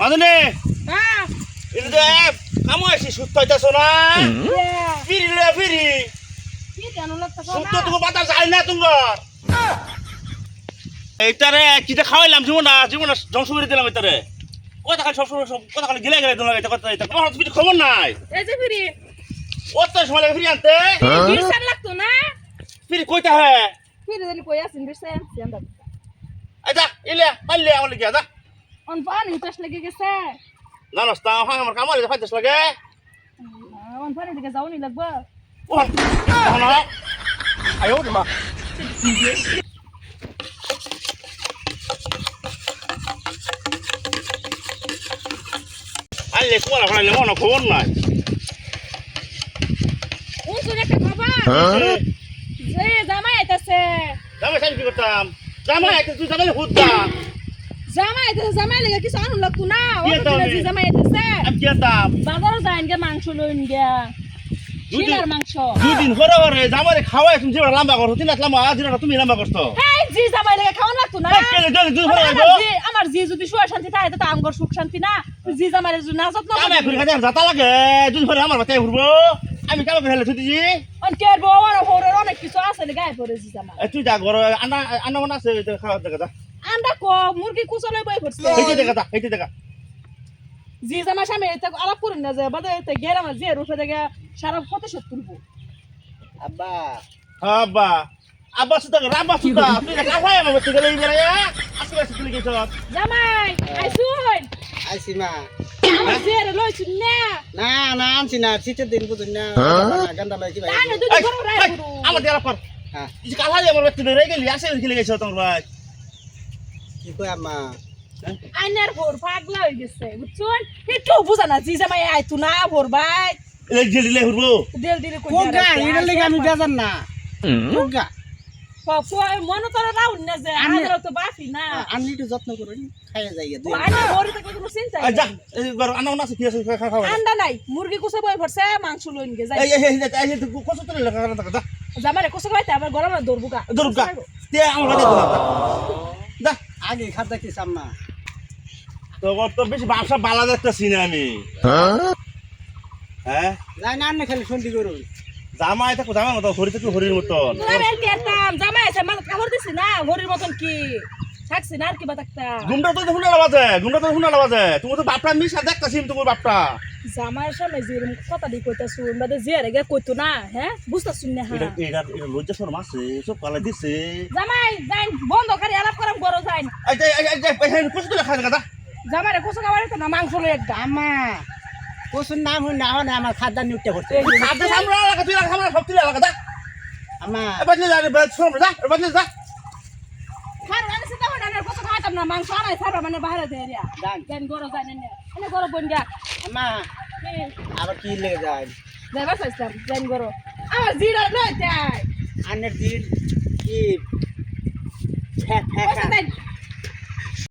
মাদনে। হ্যাঁ। না? ফিরি ফিরি। তুমি যায় না তোমার। এইটারে কিটা খাওয়াইলাম জীবনা জীবনা ধ্বংস করে দিলাম এটারে কথা খালি সবসময় সব কথা খালি গিলে গেলে তোমার এটা কথা এটা আমার তুমি খবর নাই। এই যে ফিরি। ও তো সময় লাগে ফিরি আনতে? বিরসান লাগতো না? ফিরি কইতা হ্যাঁ ফিরি জানি কই আছেন এই যা ইলে পাইলে আমার যা। অন পানি উতাস লেগে গেছে না নস্তা হাং আমার কামালে ফাইতেছ লাগে অন পানি দিকে যাওনি লাগবো ও না আয়ো মা আলে কোলা ফলে মন খবর নাই উনসুন একটা খবর যে জামাই আইতাছে জামাই সাইড কি করতাম জামাই একটা তুই জামাই হুদ্দা জামাই আইতাছে জামাই লেগে কিছু আনুন লাগতো না ও তো জামাই আইতাছে আমি কি করতাম বাজারও যাইন গে মাংস লইন গে দুদিন- মাংস দুদিন পরে পরে জামাই খাওয়াই তুমি যেটা লম্বা করছ তিন লাম্বা দিনটা তুমি লম্বা করছ এই জি জামাই লেগে খাওয়ান লাগতো না আমার জি- যদি সুখ শান্তি থাকে তো আমগর সুখ শান্তি না জি জামাই যদি না যত্ন জামাই ঘুরে খাতে যাতা লাগে দুদিন পরে আমার বাতায় ঘুরবো আমি কামে করে হেলে দিছি অন কে বউ আর হোরের অনেক কিছু আছে গায়ে পড়ে জি জামাই তুই যা ঘর আন্ডা আন্ডা মনে আছে খাওয়া দেখা যা আন্ডা কো মুরগি কুচলে বই পড়ছে এইটা দেখা যা এইটা দেখা। জি জামাই সামনে এতে আলাপ করেন না যে বাদে এতে গেরাম যে রুফে দেখে সারা প্রতিশোধ তুলবো আব্বা। আব্বা আব্বা সুতা রাব্বা সুতা তুই দেখা হয় আমার বাচ্চা গেলে এইবার আসলে আসলে তুই গেছ। জামাই আইসুন। আইসি মা। আমার যে রে লইছুন না। না না আনছি না শীতের দিন বুঝুন না। গান্ডা লয় কি ভাই? আমার দেওয়ার পর। হ্যাঁ। কালা আমার বাচ্চা বেড়ে গেলি আসে খেলে গেছ তোমার ভাই। কি আইনার ভোর পাগলা হয়ে গেছে বুঝছুন? একটু বুঝা না জি জামাই আইতু না ভোর ভাই। যে দিলে দেল দিলে কই কোগা এটা লেগে আমি বেজান না। কোগা মনে তো রাউন না যে আমাদের তো বাফি না। আমি একটু যত্ন করুন খাইয়া যাই দুই। আইনা ভোর থেকে কোনো চিন্তা যা এই ঘর আন্ডা কি আছে খাওয়া আন্ডা নাই মুরগি কুসে বই পড়ছে মাংস লইন গে যাই। এই এই এই এই কত তো লেখা দেখা যা। জামারে কুসে খাইতে আবার গরম না তে আমার যা। আগে খাত দেখতেছি আম্মা তো তো বেশি ব্যবসা বালা দেখতেছি না আমি। হ্যাঁ? যাই না খালি সন্ধি করুন। জামাই থাকো জামাই মতো হরি থাকো হরির মতন। তোরা জামাই আছে কাপড় দিছি না ঘড়ির মতন কি? থাকছি না আর কি বাতাকতা গুমটা তো শুনে বাজে গুমটা তো শুনে বাজে তুমি তো বাপটা মিশা দেখতেছি তোমার বাপটা। জামাইয়ের সামনে যে এরকম কথা দি কইতা শুন বাদে যে রে কইতো না হ্যাঁ? বুঝতা শুন না। হ্যাঁ এটা এটা লজ্জা শরম আছে সব কালা দিছে। জামাই যাইন বন্ধ করে আলাপ করাম করো যাইন এই যে এই কষ্ট লেখা দেখা জামাইরে কুসে খাওয়ারে তো না মাংস লই একটা আম্মা। কোসুর নাম হই না হয় আমার খাদ্য নিউটে করতে। আদে সামরা লাগা তুই লাগা সামরা সব তুই লাগা দা আম্মা। এবার যা রে বাদ শোন যা এবার যা। খার আনে সিধা হই না কুসে খাইতাম না মাংস আনাই সারা মানে বাইরে দে রিয়া যান যাইন গরো যাইন এনে এনে গরো বন গা। আম্মা আবার কি লেগে যায়? যাইন গরো আমার জিরা লই দিন কি?